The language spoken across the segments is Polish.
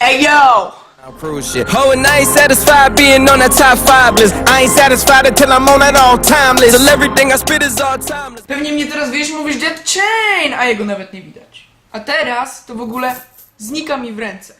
Ej yo! Cruise shit. Oh, and I ain't satisfied being on that top five list. I ain't satisfied until I'm on that all time list. Till everything I spit is all timeless. Pewnie mnie teraz wiesz, mówisz Dead Chain, a jego nawet nie widać. A teraz to w ogóle znika mi w ręce.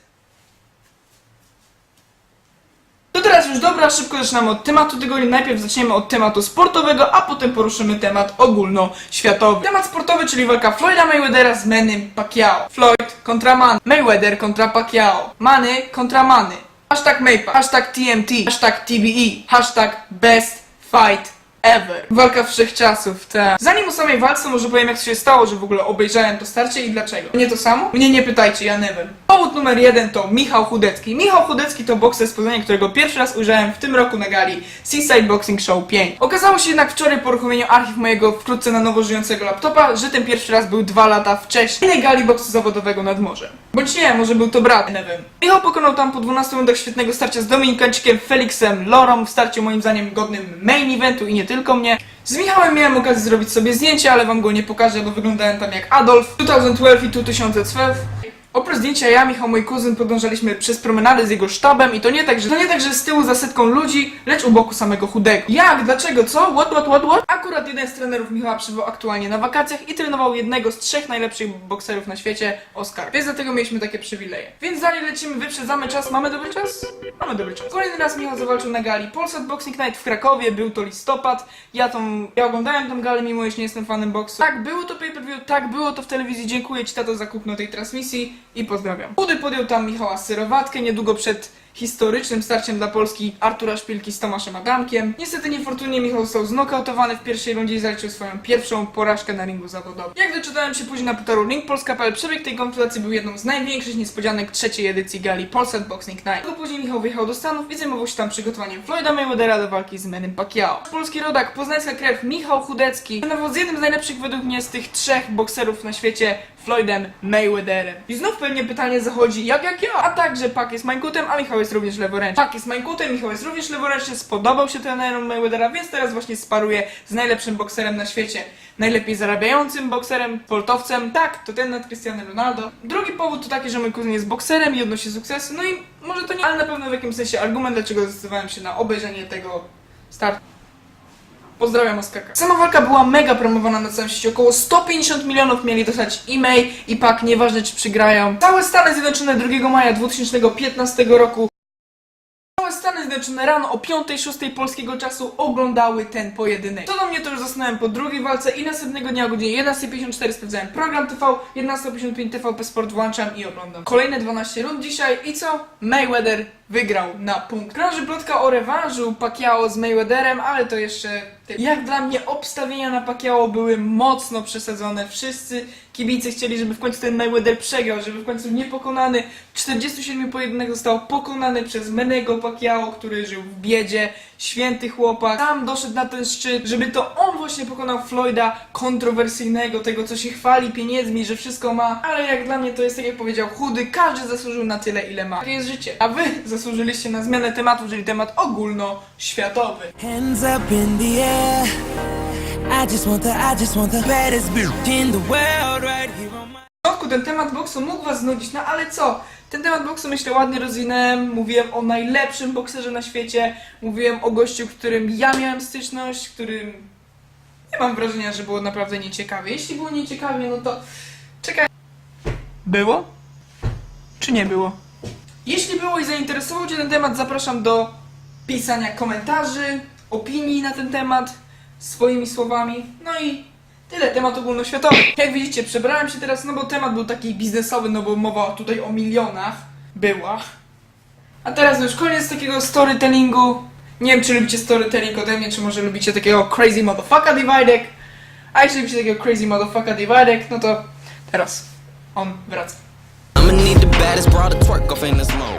To teraz już dobra, szybko zaczynamy od tematu tygodnia. Najpierw zaczniemy od tematu sportowego, a potem poruszymy temat ogólnoświatowy. Temat sportowy, czyli walka Floyda Mayweathera z Manem Pacquiao. Floyd kontra Man. Mayweather kontra Pacquiao. Many kontra Many. Hashtag Maypa, hashtag TMT, hashtag TBE, hashtag Best Fight Ever. Walka wszechczasów, tak. Zanim o samej walce, może powiem jak to się stało, że w ogóle obejrzałem to starcie i dlaczego. Nie to samo? Mnie nie pytajcie, ja nie wiem. Powód numer jeden to Michał Chudecki. Michał Chudecki to bokser z Poznania, którego pierwszy raz ujrzałem w tym roku na gali Seaside Boxing Show 5. Okazało się jednak wczoraj po uruchomieniu archiw mojego wkrótce na nowo żyjącego laptopa, że ten pierwszy raz był dwa lata wcześniej na gali boksu zawodowego nad morzem. Bądź nie, może był to brat, nie wiem. Michał pokonał tam po 12 rundach świetnego starcia z Dominikańczykiem Felixem Lorą w starciu moim zdaniem godnym main eventu i nie tylko mnie. Z Michałem miałem okazję zrobić sobie zdjęcie, ale wam go nie pokażę, bo wyglądałem tam jak Adolf 2012 i 2012. Oprócz zdjęcia ja, Michał, mój kuzyn podążaliśmy przez promenady z jego sztabem i to nie tak, że to nie tak, że z tyłu za setką ludzi, lecz u boku samego chudego. Jak? Dlaczego? Co? What, what, what, what? Akurat jeden z trenerów Michała przybył aktualnie na wakacjach i trenował jednego z trzech najlepszych bokserów na świecie, Oscar. Więc dlatego mieliśmy takie przywileje. Więc zanim lecimy, wyprzedzamy czas. Mamy dobry czas? Mamy dobry czas. Kolejny raz Michał zawalczył na gali Polsat Boxing Night w Krakowie, był to listopad. Ja tą, ja oglądałem tą galę, mimo iż nie jestem fanem boksu. Tak, było to pay-per-view, tak, było to w telewizji. Dziękuję Ci, tato, za kupno tej transmisji i pozdrawiam. Chudy podjął tam Michała Syrowatkę niedługo przed historycznym starciem dla Polski Artura Szpilki z Tomaszem Adamkiem. Niestety niefortunnie Michał został znokautowany w pierwszej rundzie i zaliczył swoją pierwszą porażkę na ringu zawodowym. Jak doczytałem się później na portalu Ring Polska.pl, przebieg tej konfrontacji był jedną z największych niespodzianek trzeciej edycji gali Polsat Boxing Night. Później Michał wyjechał do Stanów i zajmował się tam przygotowaniem Floyda Mayweathera do walki z Manem Pacquiao. Polski rodak, poznańska krew Michał Chudecki trenował z jednym z najlepszych według mnie z tych trzech bokserów na świecie Floydem Mayweatherem. I znów pewnie pytanie zachodzi, jak jak ja? A także Pak jest mańkutem, a Michał jest również leworęczny. Pak jest mańkutem, Michał jest również leworęczny, spodobał się trenerom Mayweathera, więc teraz właśnie sparuje z najlepszym bokserem na świecie. Najlepiej zarabiającym bokserem, sportowcem, tak, to ten nad Cristiano Ronaldo. Drugi powód to taki, że mój kuzyn jest bokserem i odnosi sukcesy, no i może to nie, ale na pewno w jakimś sensie argument, dlaczego zdecydowałem się na obejrzenie tego startu. Pozdrawiam Oskarka. Sama walka była mega promowana na całym świecie. Około 150 milionów mieli dostać e-mail i pak, nieważne czy przygrają. Całe Stany Zjednoczone 2 maja 2015 roku Całe Stany Zjednoczone rano o 5-6 polskiego czasu oglądały ten pojedynek. Co do mnie to już zasnąłem po drugiej walce i następnego dnia o godzinie 11.54 sprawdzałem program TV, 11.55 TVP Sport włączam i oglądam. Kolejne 12 rund dzisiaj i co? Mayweather wygrał na punkt. Krąży plotka o rewanżu Pacquiao z Mayweatherem, ale to jeszcze... Jak dla mnie obstawienia na Pacquiao były mocno przesadzone. Wszyscy kibice chcieli, żeby w końcu ten Mayweather przegrał, żeby w końcu niepokonany w 47 pojedynek został pokonany przez Menego Pacquiao, który żył w biedzie, święty chłopak. Tam doszedł na ten szczyt, żeby to on właśnie pokonał Floyda, kontrowersyjnego, tego co się chwali pieniędzmi, że wszystko ma. Ale jak dla mnie to jest tak jak powiedział Chudy, każdy zasłużył na tyle ile ma. To jest życie. A wy zasłużyliście na zmianę tematu, czyli temat ogólnoświatowy. Hands up in the air. Początku ten temat boksu mógł was znudzić, no ale co? Ten temat boksu myślę ładnie rozwinąłem, mówiłem o najlepszym bokserze na świecie, mówiłem o gościu, którym ja miałem styczność, którym nie mam wrażenia, że było naprawdę nieciekawie. Jeśli było nieciekawie, no to czekaj. Było? Czy nie było? Jeśli było i zainteresował Cię ten temat, zapraszam do pisania komentarzy, opinii na ten temat swoimi słowami. No i tyle, temat ogólnoświatowy. Jak widzicie, przebrałem się teraz, no bo temat był taki biznesowy, no bo mowa tutaj o milionach była. A teraz już koniec takiego storytellingu. Nie wiem, czy lubicie storytelling ode mnie, czy może lubicie takiego crazy motherfucker dividek. A jeśli lubicie takiego crazy motherfucker dividek, no to teraz on wraca. I'ma need the baddest broad to twerk off in this mode.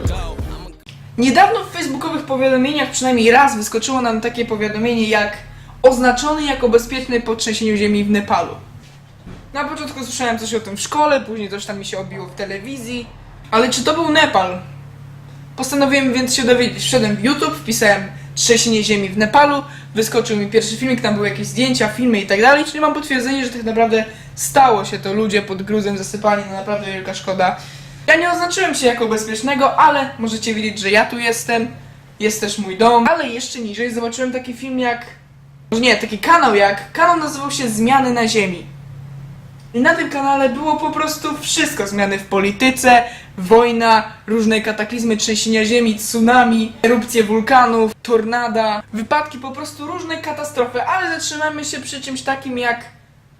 Niedawno w facebookowych powiadomieniach przynajmniej raz wyskoczyło nam takie powiadomienie jak oznaczony jako bezpieczny po trzęsieniu ziemi w Nepalu. Na początku słyszałem coś o tym w szkole, później coś tam mi się obiło w telewizji. Ale czy to był Nepal? Postanowiłem więc się dowiedzieć. Wszedłem w YouTube, wpisałem trzęsienie ziemi w Nepalu, wyskoczył mi pierwszy filmik, tam były jakieś zdjęcia, filmy i tak dalej, czyli mam potwierdzenie, że tak naprawdę stało się to ludzie pod gruzem zasypani, no naprawdę wielka szkoda. Ja nie oznaczyłem się jako bezpiecznego, ale możecie widzieć, że ja tu jestem. Jest też mój dom. Ale jeszcze niżej zobaczyłem taki film jak... Może nie, taki kanał jak... Kanał nazywał się Zmiany na Ziemi. I na tym kanale było po prostu wszystko. Zmiany w polityce, wojna, różne kataklizmy, trzęsienia ziemi, tsunami, erupcje wulkanów, tornada, wypadki, po prostu różne katastrofy. Ale zatrzymamy się przy czymś takim jak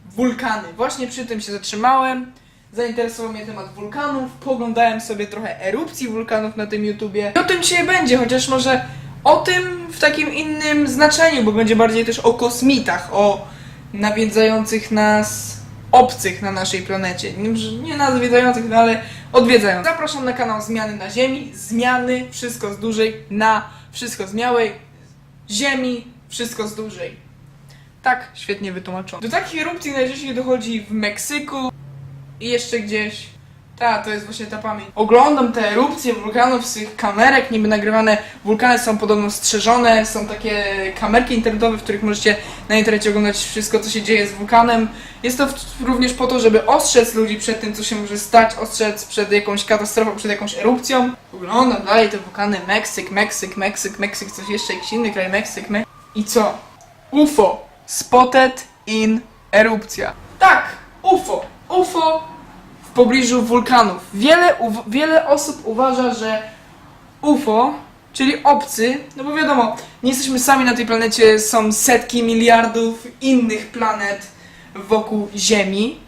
wulkany. Właśnie przy tym się zatrzymałem. Zainteresował mnie temat wulkanów, poglądałem sobie trochę erupcji wulkanów na tym YouTubie. I o tym dzisiaj będzie, chociaż może o tym w takim innym znaczeniu, bo będzie bardziej też o kosmitach, o nawiedzających nas obcych na naszej planecie. Nie, nie nawiedzających, no ale odwiedzających. Zapraszam na kanał Zmiany na Ziemi. Zmiany, wszystko z dużej, na wszystko z małej, ziemi, wszystko z dużej. Tak, świetnie wytłumaczone. Do takich erupcji najczęściej dochodzi w Meksyku i jeszcze gdzieś. Ta, to jest właśnie ta pamięć. Oglądam te erupcje wulkanów z tych kamerek, niby nagrywane. Wulkany są podobno strzeżone, są takie kamerki internetowe, w których możecie na internecie oglądać wszystko, co się dzieje z wulkanem. Jest to również po to, żeby ostrzec ludzi przed tym, co się może stać, ostrzec przed jakąś katastrofą, przed jakąś erupcją. Oglądam dalej te wulkany, Meksyk, Meksyk, Meksyk, Meksyk, coś jeszcze, jakiś inny kraj, Meksyk, Meksyk. I co? UFO. Spotted in erupcja. Tak, UFO. UFO w pobliżu wulkanów. Wiele, wiele osób uważa, że UFO, czyli obcy, no bo wiadomo, nie jesteśmy sami na tej planecie, są setki miliardów innych planet wokół Ziemi.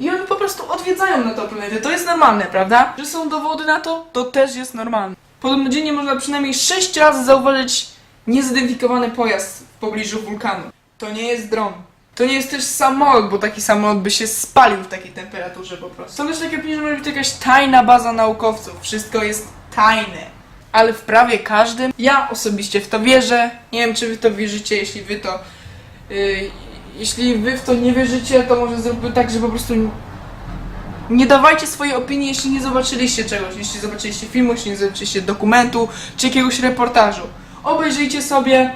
I oni po prostu odwiedzają na tę planetę. To jest normalne, prawda? Że są dowody na to, to też jest normalne. Podobno dziennie można przynajmniej 6 razy zauważyć niezidentyfikowany pojazd w pobliżu wulkanu. To nie jest dron. To nie jest też samolot, bo taki samolot by się spalił w takiej temperaturze po prostu. Są też takie opinie, że może być jakaś tajna baza naukowców. Wszystko jest tajne. Ale w prawie każdym, ja osobiście w to wierzę. Nie wiem, czy wy to wierzycie, jeśli wy to... Yy, jeśli wy w to nie wierzycie, to może zróbmy tak, że po prostu nie dawajcie swojej opinii, jeśli nie zobaczyliście czegoś, jeśli zobaczyliście filmu, jeśli nie zobaczyliście dokumentu, czy jakiegoś reportażu. Obejrzyjcie sobie,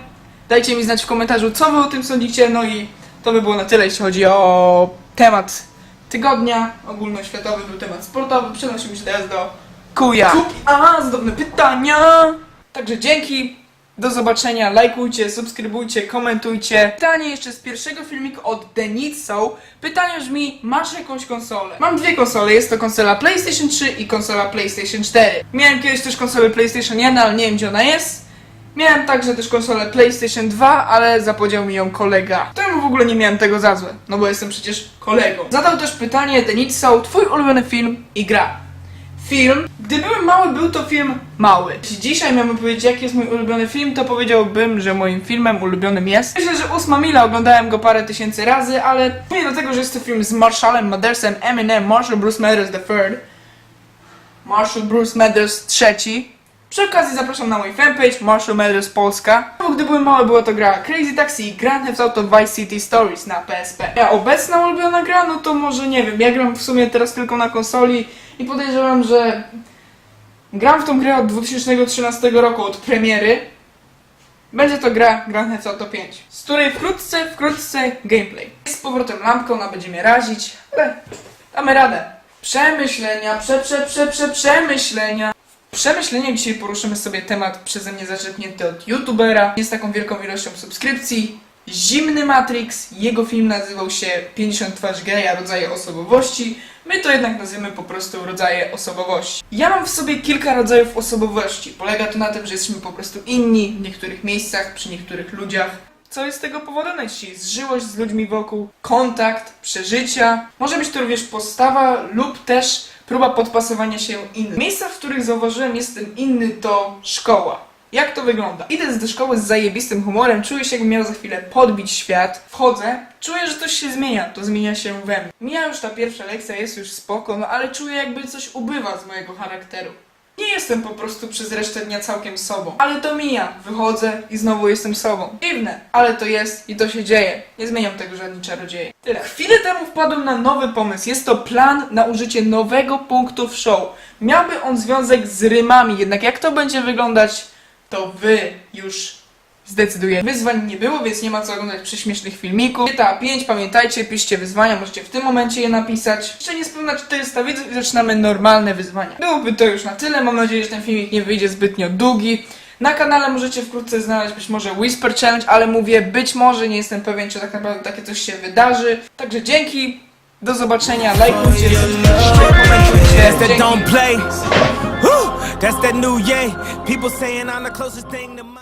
dajcie mi znać w komentarzu, co wy o tym sądzicie, no i to by było na tyle, jeśli chodzi o temat tygodnia. Ogólnoświatowy był temat sportowy, przenosimy się teraz do kuja. A, zdobne pytania! Także dzięki, do zobaczenia, lajkujcie, subskrybujcie, komentujcie. Pytanie jeszcze z pierwszego filmiku od Denitso. Pytanie brzmi, masz jakąś konsolę? Mam dwie konsole, jest to konsola PlayStation 3 i konsola PlayStation 4. Miałem kiedyś też konsolę PlayStation 1, ale nie wiem gdzie ona jest. Miałem także też konsolę PlayStation 2, ale zapowiedział mi ją kolega. Temu w ogóle nie miałem tego za złe, no bo jestem przecież kolegą. Zadał też pytanie Denitso, twój ulubiony film i gra. Film. Gdy byłem mały, był to film mały. Jeśli dzisiaj miałbym powiedzieć, jaki jest mój ulubiony film, to powiedziałbym, że moim filmem ulubionym jest. Myślę, że Ósma Mila oglądałem go parę tysięcy razy, ale nie do tego, że jest to film z Marshallem Mathersem, Eminem, Marshall Bruce Mathers III. Marshall Bruce Mathers III. Przy okazji zapraszam na mój fanpage Marshall Mathers Polska. Bo Gdy byłem mały, była to gra Crazy Taxi i Grand Theft Auto Vice City Stories na PSP. Ja obecna ulubiona gra, no to może nie wiem, ja gram w sumie teraz tylko na konsoli i podejrzewam, że gram w tą grę od 2013 roku, od premiery. Będzie to gra Grand Theft Auto 5, z której wkrótce, wkrótce gameplay. Z powrotem lampką, ona będzie mnie razić, ale damy radę. Przemyślenia, prze, prze, prze, prze, przemyślenia. W przemyśleniach dzisiaj poruszymy sobie temat przeze mnie zaczerpnięty od youtubera. Jest taką wielką ilością subskrypcji. Zimny Matrix, jego film nazywał się 50 twarz geja, rodzaje osobowości. My to jednak nazywamy po prostu rodzaje osobowości. Ja mam w sobie kilka rodzajów osobowości. Polega to na tym, że jesteśmy po prostu inni w niektórych miejscach, przy niektórych ludziach. Co jest tego powodem najczęściej? Zżyłość z ludźmi wokół, kontakt, przeżycia. Może być to również postawa lub też próba podpasowania się innym. Miejsca, w których zauważyłem jestem inny to szkoła. Jak to wygląda? Idę do szkoły z zajebistym humorem, czuję się jakbym miał za chwilę podbić świat. Wchodzę, czuję, że coś się zmienia, to zmienia się we mnie. Mija już ta pierwsza lekcja, jest już spoko, no ale czuję jakby coś ubywa z mojego charakteru. Nie jestem po prostu przez resztę dnia całkiem sobą. Ale to mija. Wychodzę i znowu jestem sobą. Dziwne, ale to jest i to się dzieje. Nie zmieniam tego żadni czarodzieje. Tyle. Chwilę temu wpadłem na nowy pomysł. Jest to plan na użycie nowego punktu w show. Miałby on związek z rymami, jednak jak to będzie wyglądać, to wy już zdecyduje. Wyzwań nie było, więc nie ma co oglądać prześmiesznych filmików. GTA 5, pamiętajcie, piszcie wyzwania, możecie w tym momencie je napisać. Jeszcze niespełna 400 widzów i zaczynamy normalne wyzwania. Byłoby to już na tyle, mam nadzieję, że ten filmik nie wyjdzie zbytnio długi. Na kanale możecie wkrótce znaleźć być może Whisper Challenge, ale mówię być może, nie jestem pewien, czy tak naprawdę takie coś się wydarzy. Także dzięki, do zobaczenia, lajkujcie, subskrybujcie, komentujcie. that Dzięki. don't play. Woo! That's that new yay. People saying I'm the closest thing to my.